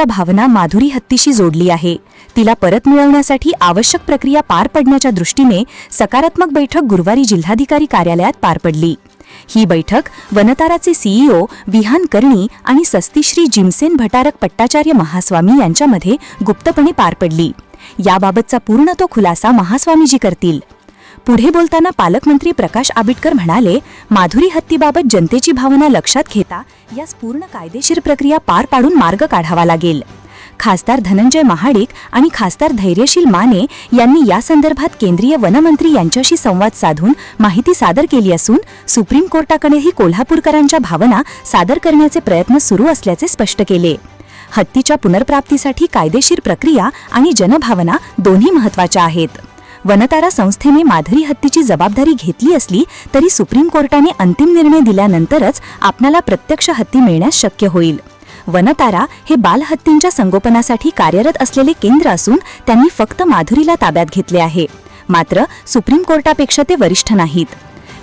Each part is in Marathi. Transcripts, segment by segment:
प्राजक्ता भावना माधुरी हत्तीशी जोडली आहे. तिला परत मिळवण्यासाठी आवश्यक प्रक्रिया पार पडण्याच्या दृष्टीने सकारात्मक बैठक गुरुवारी जिल्हाधिकारी कार्यालयात पार पडली. ही बैठक वनताराचे सीईओ विहान कर्णी आणि सस्तीश्री जिमसेन भटारक पट्टाचार्य महास्वामी यांच्यामध्ये गुप्तपणे पार पडली. याबाबतचा पूर्ण तो खुलासा महास्वामीजी करतील. पुढे बोलताना पालकमंत्री प्रकाश आबिटकर म्हणाले माधुरी हत्तीबाबत जनतेची भावना लक्षात घेता यास पूर्ण कायदेशीर प्रक्रिया पार पाडून मार्ग काढावा लागेल. खासदार धनंजय महाडिक आणि खासदार धैर्यशील माने यांनी या संदर्भात केंद्रीय वनमंत्री यांच्याशी संवाद साधून माहिती सादर केली असून सुप्रीम कोर्टाकडेही कोल्हापूरकरांच्या भावना सादर करण्याचे प्रयत्न सुरू असल्याचे स्पष्ट केले. हत्तीच्या पुनर्प्राप्तीसाठी कायदेशीर प्रक्रिया आणि जनभावना दोन्ही महत्त्वाच्या आहेत. वनतारा संस्थेने माधुरी हत्तीची जबाबदारी घेतली असली तरी सुप्रीम कोर्टाने अंतिम निर्णय दिल्यानंतरच आपणाला प्रत्यक्ष हत्ती मिळण्यास शक्य होईल. वनतारा हे बालहत्तींच्या संगोपनासाठी कार्यरत असलेले केंद्र असून त्यांनी फक्त माधुरीला ताब्यात घेतले आहे. मात्र सुप्रीम कोर्टापेक्षा ते वरिष्ठ नाहीत.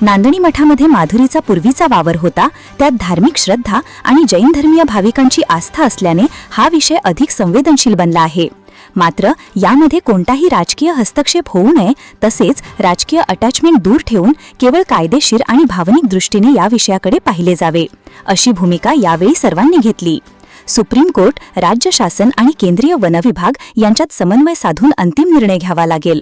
नांदणी मठामध्ये माधुरीचा पूर्वीचा वावर होता त्यात धार्मिक श्रद्धा आणि जैन धर्मीय भाविकांची आस्था असल्याने हा विषय अधिक संवेदनशील बनला आहे. मात्र यामध्ये कोणताही राजकीय हस्तक्षेप होऊ नये तसेच राजकीय अटॅचमेंट दूर ठेवून केवळ कायदेशीर आणि भावनिक दृष्टीने या विषयाकडे पाहिले जावे अशी भूमिका यावेळी सर्वांनी घेतली. सुप्रीम कोर्ट राज्य शासन आणि केंद्रीय वनविभाग यांच्यात समन्वय साधून अंतिम निर्णय घ्यावा लागेल.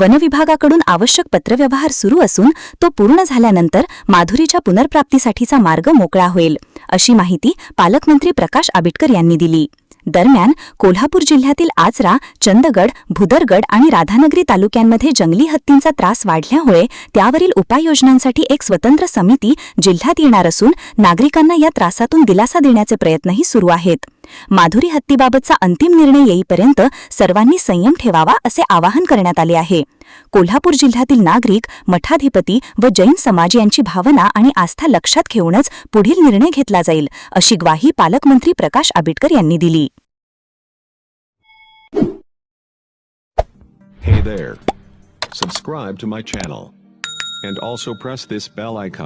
वनविभागाकडून आवश्यक पत्रव्यवहार सुरू असून तो पूर्ण झाल्यानंतर माधुरीच्या पुनर्प्राप्तीसाठीचा मार्ग मोकळा होईल अशी माहिती पालकमंत्री प्रकाश आबिटकर यांनी दिली. दरम्यान कोल्हापूर जिल्ह्यातील आचरा चंदगड भुदरगड आणि राधानगरी तालुक्यांमध्ये जंगली हत्तींचा त्रास वाढल्यामुळे त्यावरील उपाययोजनांसाठी एक स्वतंत्र समिती जिल्ह्यात येणार असून नागरिकांना या त्रासातून दिलासा देण्याचे प्रयत्नही सुरू आहेत. माधुरी हत्तीबाबतचा अंतिम निर्णय येईपर्यंत सर्वांनी संयम ठेवावा असे आवाहन करण्यात आले आहे कोल्हापूर जिल्ह्यातील नागरिक मठाधिपती व जैन समाज यांची भावना आणि आस्था लक्षात घेऊनच पुढील निर्णय घेतला जाईल अशी ग्वाही पालकमंत्री प्रकाश आबिटकर यांनी दिली Hey there. Subscribe to my channel. And also press this bell icon.